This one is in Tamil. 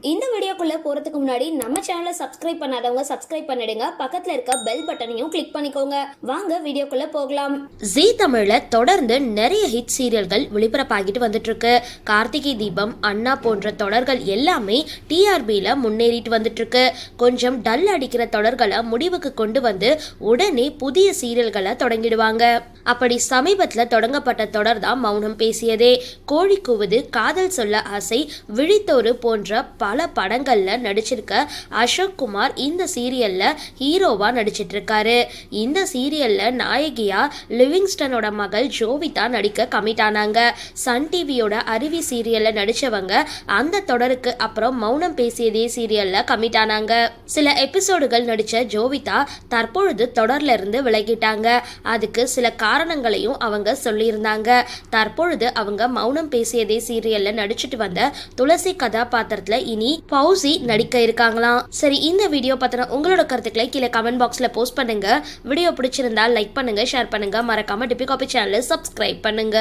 இந்த வீடியோக்குள்ளே போறதுக்கு முன்னாடி நம்ம சேனலை சப்ஸ்கிரைப் பண்ணாதவங்க சப்ஸ்கிரைப் பண்ணிடுங்க. பக்கத்தில் இருக்க பெல் பட்டனையும் கிளிக் பண்ணிக்கோங்க. வாங்க வீடியோக்குள்ளே போகலாம். ஜீ தமிழில் தொடர்ந்து நிறைய ஹிட் சீரியல்கள் ஒளிபரப்பாகிட்டு வந்துட்டு இருக்கு கார்த்திகை தீபம் அண்ணா போன்ற தொடர்கள் எல்லாமே டிஆர்பியில் முன்னேறிட்டு வந்துட்டு இருக்கு கொஞ்சம் டல் அடிக்கிற தொடர்களை முடிவுக்கு கொண்டு வந்து உடனே புதிய சீரியல்களை தொடங்கிடுவாங்க. அப்படி சமீபத்தில் தொடங்கப்பட்ட தொடர் தான் மௌனம் பேசியதே. கோழி கூவுது காதல் சொல்ல ஆசை விழித்தோறு போன்ற பல படங்கள் படங்களில் நடிச்சிருக்க அசோக் குமார் இந்த சீரியலில் ஹீரோவாக நடிச்சிட்ருக்காரு. இந்த சீரியலில் நாயகியாக லிவிங்ஸ்டனோட மகள் ஜோவிதா நடிக்க கமிட் ஆனாங்க. சன் டிவியோட அருவி சீரியலில் நடித்தவங்க அந்த தொடருக்கு அப்புறம் மௌனம் பேசியதே சீரியலில் கமிட் ஆனாங்க. சில எபிசோடுகள் நடித்த ஜோவிதா தற்பொழுது தொடர்ல இருந்து விலகிட்டாங்க. அதுக்கு சில காரணங்களையும் அவங்க சொல்லியிருந்தாங்க. தற்பொழுது அவங்க மௌனம் பேசியதே சீரியலில் நடிச்சிட்டு வந்த துளசி கதாபாத்திரத்தில் இனி பவுஸ் பௌசி நடிக்க இருக்காங்களாம். சரி இந்த வீடியோ பத்தின உங்களோட கருத்துக்களை கீழே கமெண்ட் பாக்ஸ்ல போஸ்ட் பண்ணுங்க. வீடியோ பிடிச்சிருந்தா லைக் பண்ணுங்க ஷேர் பண்ணுங்க. மறக்காம டிபி காபி சேனலை சப்ஸ்கிரைப் பண்ணுங்க.